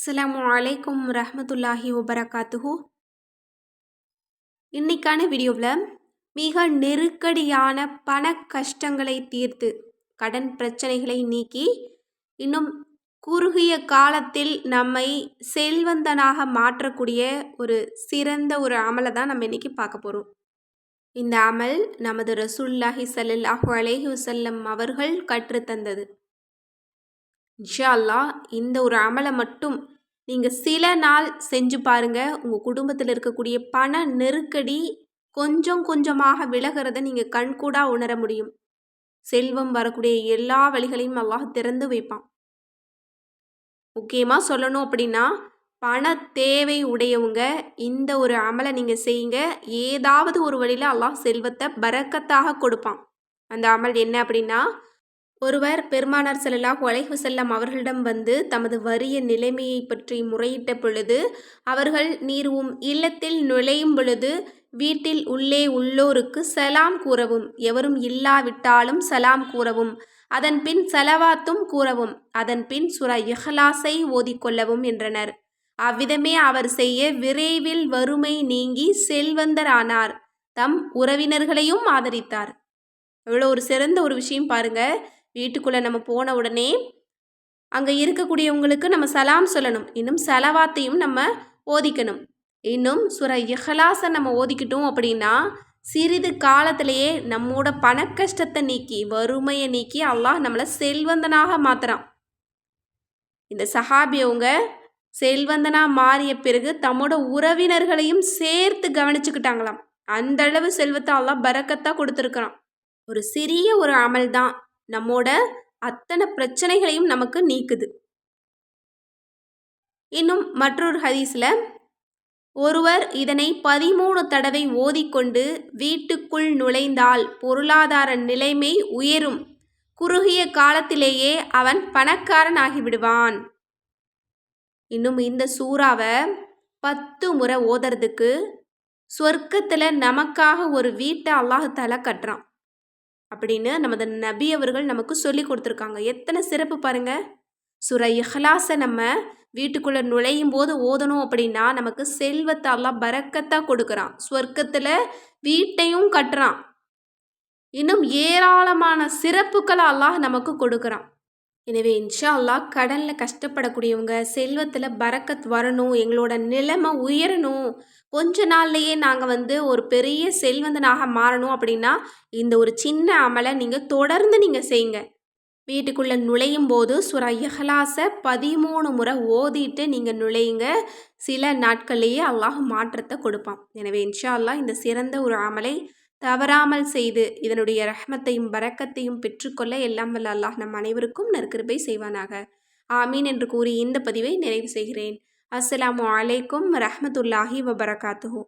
அஸ்லாம் அலைக்கும் ரஹமத்துல்லாஹி வபரகாத்துஹூ. இன்னைக்கான வீடியோவில் மிக நெருக்கடியான பண கஷ்டங்களை தீர்த்து கடன் பிரச்சனைகளை நீக்கி இன்னும் குறுகிய காலத்தில் நம்மை செல்வந்தனாக மாற்றக்கூடிய ஒரு சிறந்த ஒரு அமலை தான் நம்ம இன்னைக்கு பார்க்க போகிறோம் இந்த அமல் நமது ரசூல்லாஹி ஸல்லல்லாஹு அலேஹி வசல்லம் அவர்கள் கற்றுத்தந்தது. இன்ஷா அல்லாஹ் இந்த ஒரு அமலை மட்டும் நீங்கள் சில நாள் செஞ்சு பாருங்கள் உங்கள் குடும்பத்தில் இருக்கக்கூடிய பண நெருக்கடி கொஞ்சம் கொஞ்சமாக விலகிறத நீங்கள் கண்கூடாக உணர முடியும். செல்வம் வரக்கூடிய எல்லா வழிகளையும் அல்லாஹ் திறந்து வைப்பான். முக்கியமாக சொல்லணும் அப்படின்னா பண தேவை உடையவங்க இந்த ஒரு அமலை நீங்கள் செய்யுங்க. ஏதாவது ஒரு வழியில் அல்லாஹ் செல்வத்தை பறக்கத்தாக கொடுப்பான். அந்த அமல் என்ன அப்படின்னா ஒருவர் பெருமானார் ஸல்லல்லாஹு அலைஹி செல்லம் அவர்களிடம் வந்து தமது வறிய நிலைமையை பற்றி முறையிட்ட பொழுது அவர்கள் நீர் உம் இல்லத்தில் நுழையும் பொழுது வீட்டில் உள்ளே உள்ளோருக்கு சலாம் கூறவும் எவரும் இல்லாவிட்டாலும் சலாம் கூறவும் அதன் பின் சலவாத்தும் கூறவும் அதன் பின் சுரா இஹ்லாஸை ஓதிக்கொள்ளவும் என்றனர். அவ்விதமே அவர் செய்ய விரைவில் வறுமை நீங்கி செல்வந்தரானார். தம் உறவினர்களையும் ஆதரித்தார். எவ்வளோ ஒரு சிறந்த ஒரு விஷயம் பாருங்கள் வீட்டுக்குள்ளே நம்ம போன உடனே அங்கே இருக்கக்கூடியவங்களுக்கு நம்ம சலாம் சொல்லணும். இன்னும் செலவாத்தையும் நம்ம ஓதிக்கணும். இன்னும் சுர இஹலாசை நம்ம ஓதிக்கிட்டோம் அப்படின்னா சிறிது காலத்திலேயே நம்மோட பண கஷ்டத்தை நீக்கி வறுமையை நீக்கி அல்லாஹ் நம்மளை செல்வந்தனாக மாத்துறான். இந்த சஹாபியவங்க செல்வந்தனாக மாறிய பிறகு தம்மோட உறவினர்களையும் சேர்த்து கவனிச்சுக்கிட்டாங்களாம். அந்த அளவு செல்வத்தை அல்லாஹ் பறக்கத்தான் கொடுத்துருக்குறான். ஒரு சிறிய ஒரு அமல் தான் நம்மோட அத்தனை பிரச்சனைகளையும் நமக்கு நீக்குது. இன்னும் மற்றொரு ஹதீஸில் ஒருவர் இதனை பதிமூணு தடவை ஓதிக்கொண்டு வீட்டுக்குள் நுழைந்தால் பொருளாதார நிலைமை உயரும். குறுகிய காலத்திலேயே அவன் பணக்காரன் ஆகிவிடுவான் இன்னும் இந்த சூறாவை பத்து முறை ஓதுறதுக்கு சொர்க்கத்தில் நமக்காக ஒரு வீட்டை அல்லாஹால கட்டுறான். அப்படின்னு நமது நபி அவர்கள் நமக்கு சொல்லி கொடுத்துருக்காங்க. எத்தனை சிறப்பு பாருங்க. சுர இஹ்லாஸை நம்ம வீட்டுக்குள்ளே நுழையும் போது ஓதணும் அப்படின்னா நமக்கு செல்வத்தை பறக்கத்தாக கொடுக்குறான். ஸ்வர்க்கத்தில் வீட்டையும் கட்டுறான். இன்னும் ஏராளமான சிறப்புகளை அல்லாஹ் நமக்கு கொடுக்குறான். எனவே இன்ஷா அல்லாஹ் கடனில் கஷ்டப்படக்கூடியவங்க செல்வத்தில் பறக்கத் வரணும் எங்களோட நிலைமை உயரணும். கொஞ்ச நாள்லையே நாங்கள் வந்து ஒரு பெரிய செல்வந்தனாக மாறணும் அப்படின்னா இந்த ஒரு சின்ன அமலை நீங்கள் தொடர்ந்து நீங்கள் செய்யுங்க. வீட்டுக்குள்ளே நுழையும் போது சுர இஹலாசை பதிமூணு முறை ஓதிட்டு நீங்கள் நுழையுங்க. சில நாட்கள்லேயே அல்லாஹ் மாற்றத்தை கொடுப்பான். எனவே இன்ஷா அல்லாஹ் இந்த சிறந்த ஒரு அமலை தவறாமல் செய்து இதனுடைய ரஹ்மத்தையும் வரக்கத்தையும் பெற்றுக்கொள்ள எல்லாம் வல்ல அல்லாஹ் நம் அனைவருக்கும் நற்கிருபை செய்வானாக. ஆமீன் என்று கூறி இந்த பதிவை நிறைவு செய்கிறேன். அஸ்ஸலாமு அலைக்கும் ரஹமத்துல்லாஹி வபரகாத்துஹூ.